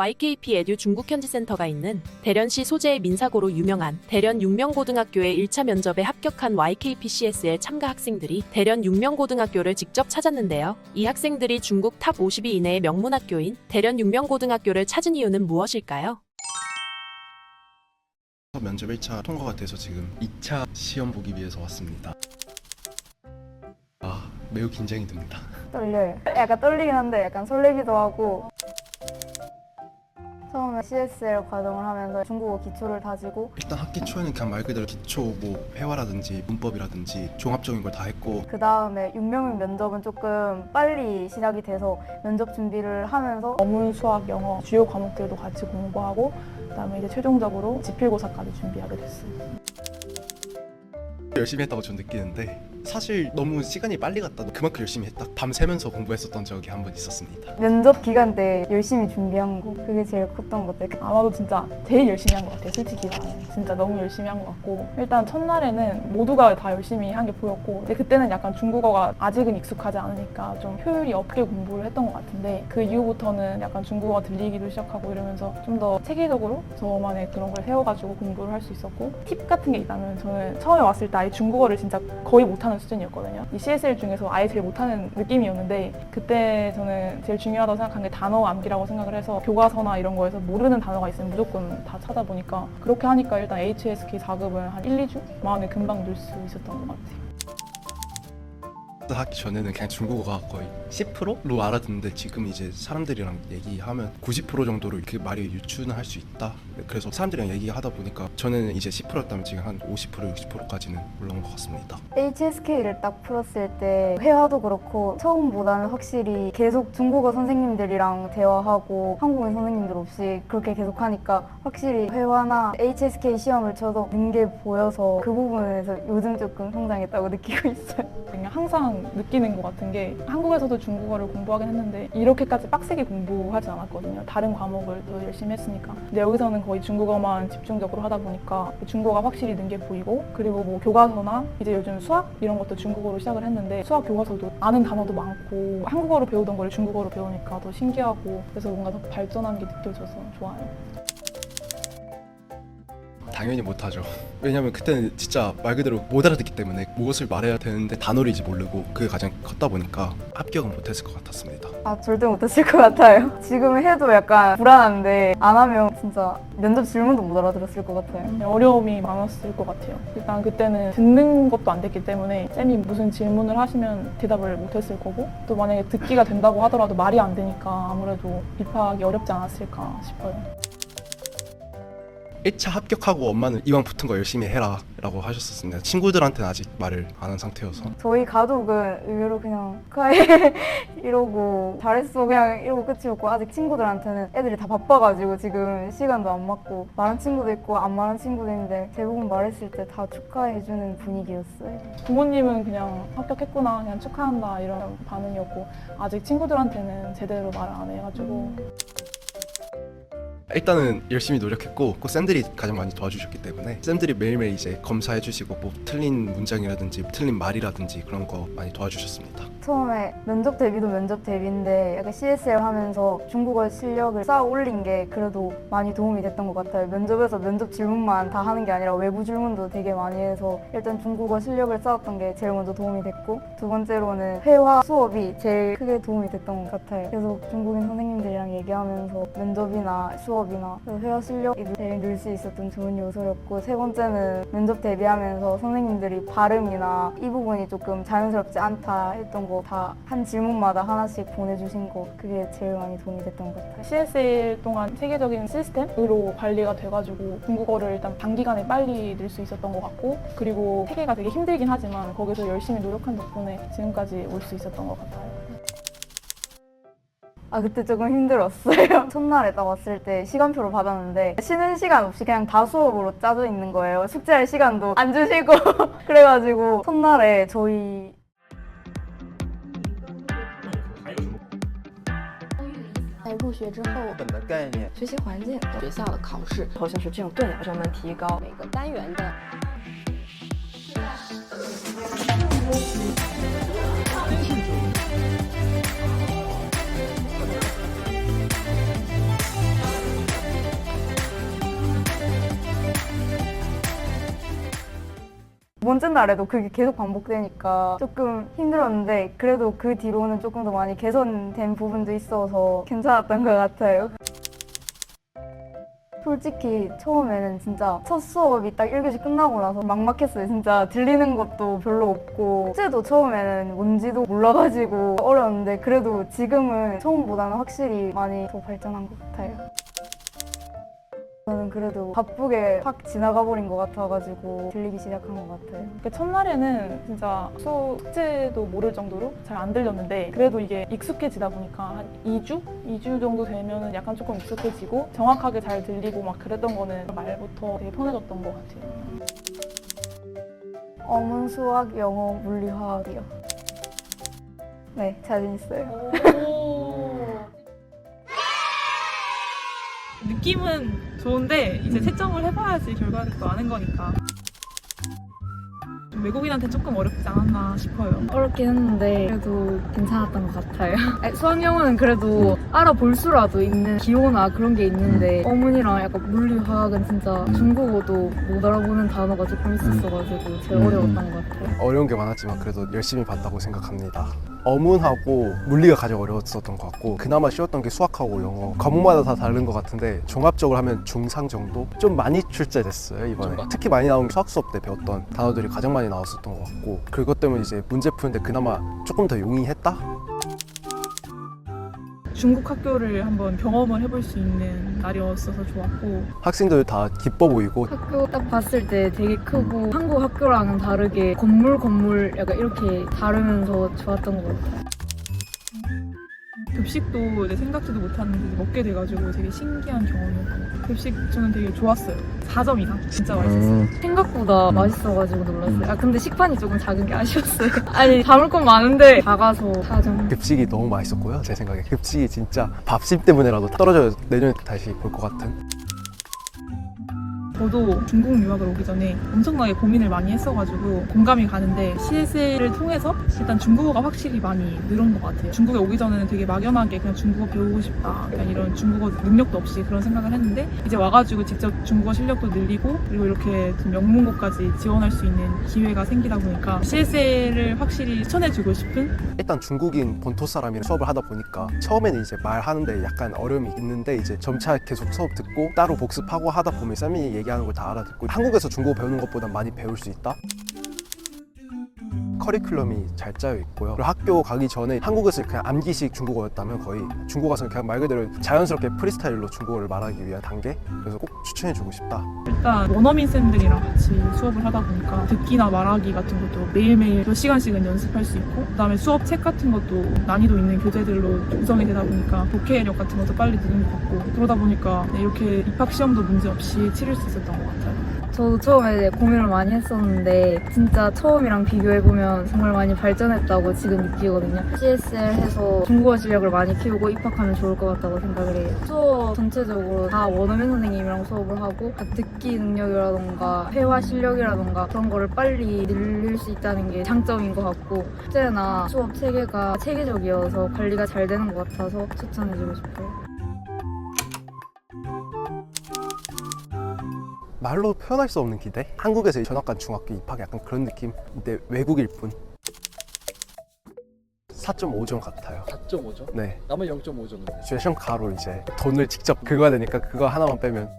YKP 에듀 중국 현지 센터가 있는 대련시 소재의 민사고로 유명한 대련 육명고등학교의 1차 면접에 합격한 YKPCS의 참가 학생들이 대련 육명고등학교를 직접 찾았는데요. 이 학생들이 중국 탑 50위 이내의 명문학교인 대련 육명고등학교를 찾은 이유는 무엇일까요? 면접 1차 통과가 돼서 지금 2차 시험 보기 위해서 왔습니다. 아, 매우 긴장이 됩니다. 떨려요. 약간 떨리긴 한데 약간 설레기도 하고 처음에 CSL 과정을 하면서 중국어 기초를 다지고 일단 학기 초에는 그냥 말 그대로 기초 뭐 회화라든지 문법이라든지 종합적인 걸 다 했고 그 다음에 6명의 면접은 조금 빨리 시작이 돼서 면접 준비를 하면서 어문, 수학, 영어 주요 과목들도 같이 공부하고 그다음에 이제 최종적으로 지필고사까지 준비하게 됐어요. 열심히 했다고 저는 느끼는데 사실 너무 시간이 빨리 갔다 그만큼 열심히 했다 밤 새면서 공부했었던 적이 한 번 있었습니다. 면접 기간 때 열심히 준비한 거 그게 제일 컸던 것 같아요. 아마도 진짜 제일 열심히 한 것 같아요. 솔직히 말하면 진짜 너무 열심히 한 것 같고 일단 첫날에는 모두가 다 열심히 한 게 보였고 근데 그때는 약간 중국어가 아직은 익숙하지 않으니까 좀 효율이 없게 공부를 했던 것 같은데 그 이후부터는 약간 중국어가 들리기도 시작하고 이러면서 좀 더 체계적으로 저만의 그런 걸 세워가지고 공부를 할 수 있었고 팁 같은 게 있다면 저는 처음에 왔을 때 아예 중국어를 진짜 거의 못하는 수준이었거든요. 이 CSL 중에서 아예 제일 못하는 느낌이었는데 그때 저는 제일 중요하다고 생각한 게 단어 암기라고 생각을 해서 교과서나 이런 거에서 모르는 단어가 있으면 무조건 다 찾아보니까 그렇게 하니까 일단 HSK 4급을 한 1, 2주 만에 금방 늘 수 있었던 것 같아요. 하기 전에는 그냥 중국어가 거의 10%로 알아듣는데 지금 이제 사람들이랑 얘기하면 90% 정도로 그 말이 유추는 할수 있다. 그래서 사람들이랑 얘기하다 보니까 저는 이제 10%였다면 지금 한 50% 60%까지는 올라온 것 같습니다. HSK를 딱 풀었을 때 회화도 그렇고 처음보다는 확실히 계속 중국어 선생님들이랑 대화하고 한국인 선생님들 없이 그렇게 계속 하니까 확실히 회화나 HSK 시험을 쳐도 는 게 보여서 그 부분에서 요즘 조금 성장했다고 느끼고 있어요. 그냥 항상 느끼는 것 같은 게 한국에서도 중국어를 공부하긴 했는데 이렇게까지 빡세게 공부하지 않았거든요. 다른 과목을 또 열심히 했으니까. 근데 여기서는 거의 중국어만 집중적으로 하다 보니까 중국어가 확실히 는 게 보이고 그리고 뭐 교과서나 이제 요즘 수학 이런 것도 중국어로 시작을 했는데 수학 교과서도 아는 단어도 많고 한국어로 배우던 걸 중국어로 배우니까 더 신기하고 그래서 뭔가 더 발전한 게 느껴져서 좋아요. 당연히 못하죠. 왜냐면 그때는 진짜 말 그대로 못 알아듣기 때문에 무엇을 말해야 되는데 단어를 이제 모르고 그게 가장 컸다 보니까 합격은 못했을 것 같았습니다. 아 절대 못했을 것 같아요. 지금 해도 약간 불안한데 안 하면 진짜 면접 질문도 못 알아들었을 것 같아요. 어려움이 많았을 것 같아요. 일단 그때는 듣는 것도 안 됐기 때문에 쌤이 무슨 질문을 하시면 대답을 못했을 거고 또 만약에 듣기가 된다고 하더라도 말이 안 되니까 아무래도 비파하기 어렵지 않았을까 싶어요. 1차 합격하고 엄마는 이왕 붙은 거 열심히 해라 라고 하셨었습니다. 친구들한테는 아직 말을 안 한 상태여서 저희 가족은 의외로 그냥 축하해 이러고 잘했어 그냥 이러고 끝이었고 아직 친구들한테는 애들이 다 바빠가지고 지금 시간도 안 맞고 말한 친구도 있고 안 말한 친구도 있는데 대부분 말했을 때 다 축하해주는 분위기였어요. 부모님은 그냥 합격했구나 그냥 축하한다 이런 반응이었고 아직 친구들한테는 제대로 말을 안 해가지고 일단은 열심히 노력했고 그 쌤들이 가장 많이 도와주셨기 때문에 쌤들이 매일매일 이제 검사해 주시고 뭐 틀린 문장이라든지 틀린 말이라든지 그런 거 많이 도와주셨습니다. 처음에 면접 대비도 면접 대비인데 약간 CSL 하면서 중국어 실력을 쌓아 올린 게 그래도 많이 도움이 됐던 것 같아요. 면접에서 면접 질문만 다 하는 게 아니라 외부 질문도 되게 많이 해서 일단 중국어 실력을 쌓았던 게 제일 먼저 도움이 됐고 두 번째로는 회화 수업이 제일 크게 도움이 됐던 것 같아요. 계속 중국인 선생님들이랑 얘기하면서 면접이나 수업이나 회화 실력이 제일 늘 수 있었던 좋은 요소였고 세 번째는 면접 대비하면서 선생님들이 발음이나 이 부분이 조금 자연스럽지 않다 했던 거 다 한 질문마다 하나씩 보내주신 거 그게 제일 많이 도움이 됐던 것 같아요. CSL 동안 세계적인 시스템으로 관리가 돼가지고 중국어를 일단 단기간에 빨리 늘 수 있었던 것 같고 그리고 세계가 되게 힘들긴 하지만 거기서 열심히 노력한 덕분에 지금까지 올 수 있었던 것 같아요. 아 그때 조금 힘들었어요. 첫날에 딱 왔을 때 시간표를 받았는데 쉬는 시간 없이 그냥 다 수업으로 짜져 있는 거예요. 숙제할 시간도 안 주시고 그래가지고 첫날에 저희 在入学之后，本的概念。学习环境、学校的考试，好像是这种钝两上门提高每个单元的。 번째 날에도 그게 계속 반복되니까 조금 힘들었는데 그래도 그 뒤로는 조금 더 많이 개선된 부분도 있어서 괜찮았던 것 같아요. 솔직히 처음에는 진짜 첫 수업이 딱 1교시 끝나고 나서 막막했어요. 진짜 들리는 것도 별로 없고 숙제도 처음에는 뭔지도 몰라가지고 어려웠는데 그래도 지금은 처음보다는 확실히 많이 더 발전한 것 같아요. 저는 그래도 바쁘게 확 지나가 버린 것 같아가지고 들리기 시작한 것 같아요. 그 첫날에는 진짜 수업 숙제도 모를 정도로 잘 안 들렸는데 그래도 이게 익숙해지다 보니까 한 2주? 2주 정도 되면은 약간 조금 익숙해지고 정확하게 잘 들리고 막 그랬던 거는 말부터 되게 편해졌던 것 같아요. 어문, 수학, 영어, 물리, 화학이요. 네, 자신 있어요. 느낌은 좋은데 이제 채점을 해봐야지 결과를 또 아는 거니까. 좀 외국인한테 조금 어렵지 않았나 싶어요. 어렵긴 했는데 그래도 괜찮았던 것 같아요. 수학 영어는 그래도 알아볼 수라도 있는 기호나 그런 게 있는데 어문이랑 약간 물리 화학은 진짜 중국어도 못 알아보는 단어가 조금 있었어가지고 제일 음. 어려웠던 것 같아요. 어려운 게 많았지만 그래도 열심히 봤다고 생각합니다. 어문하고 물리가 가장 어려웠었던 것 같고 그나마 쉬웠던 게 수학하고 영어 과목마다 다 다른 것 같은데 종합적으로 하면 중상 정도 좀 많이 출제됐어요 이번에 특히 많이 나온 게 수학 수업 때 배웠던 단어들이 가장 많이 나왔었던 것 같고 그것 때문에 이제 문제 푸는데 그나마 조금 더 용이했다 중국 학교를 한번 경험을 해볼 수 있는 날이었어서 좋았고 학생들 다 기뻐 보이고 학교 딱 봤을 때 되게 크고 한국 학교랑은 다르게 건물 건물 약간 이렇게 다르면서 좋았던 것 같아요. 급식도 이제 생각지도 못했는데 먹게 돼가지고 되게 신기한 경험이었고 급식 저는 되게 좋았어요. 4점 이상 진짜 맛있었어요. 생각보다 맛있어가지고 놀랐어요. 아 근데 식판이 조금 작은 게 아쉬웠어요. 아니 담을 건 많은데 작아서 4점. 급식이 너무 맛있었고요 제 생각에 급식이 진짜 밥심 때문에라도 떨어져요 내년에 다시 볼 것 같은 저도 중국 유학을 오기 전에 엄청나게 고민을 많이 했어가지고 공감이 가는데 CSL을 통해서 일단 중국어가 확실히 많이 늘은 것 같아요. 중국에 오기 전에는 되게 막연하게 그냥 중국어 배우고 싶다. 그냥 이런 중국어 능력도 없이 그런 생각을 했는데 이제 와가지고 직접 중국어 실력도 늘리고 그리고 이렇게 좀 영문고까지 지원할 수 있는 기회가 생기다 보니까 CSL을 확실히 추천해주고 싶은 일단 중국인 본토 사람이랑 수업을 하다 보니까 처음에는 이제 말하는데 약간 어려움이 있는데 이제 점차 계속 수업 듣고 따로 복습하고 하다 보면 쌤이 얘기 하는 걸 다 알아듣고 한국에서 중국어 배우는 것보다 많이 배울 수 있다. 커리큘럼이 잘 짜여 있고요. 그리고 학교 가기 전에 한국에서 그냥 암기식 중국어였다면 거의 중국 가서 그냥 말 그대로 자연스럽게 프리스타일로 중국어를 말하기 위한 단계. 그래서 꼭 추천해주고 싶다. 일단 원어민 쌤들이랑 같이 수업을 하다 보니까 듣기나 말하기 같은 것도 매일매일 몇 시간씩은 연습할 수 있고 그다음에 수업 책 같은 것도 난이도 있는 교재들로 구성이 되다 보니까 독해력 같은 것도 빨리 느는 것 같고 그러다 보니까 네, 이렇게 입학 시험도 문제 없이 치를 수 있었던 것 같아요. 저도 처음에 고민을 많이 했었는데 진짜 처음이랑 비교해보면 정말 많이 발전했다고 지금 느끼거든요. CSL 해서 중국어 실력을 많이 키우고 입학하면 좋을 것 같다고 생각을 해요. 수업 전체적으로 다 원어민 선생님이랑 수업을 하고 듣기 능력이라던가 회화 실력이라던가 그런 거를 빨리 늘릴 수 있다는 게 장점인 것 같고 숙제나 수업 체계가 체계적이어서 관리가 잘 되는 것 같아서 추천해주고 싶어요. 말로 표현할 수 없는 기대? 한국에서 전학간 중학교 입학 약간 그런 느낌? 근데 외국일 뿐. 4.5점 같아요. 4.5점? 네. 남은 0.5점은 쉐션 가로 이제 돈을 직접 긁어야 되니까 그거 하나만 빼면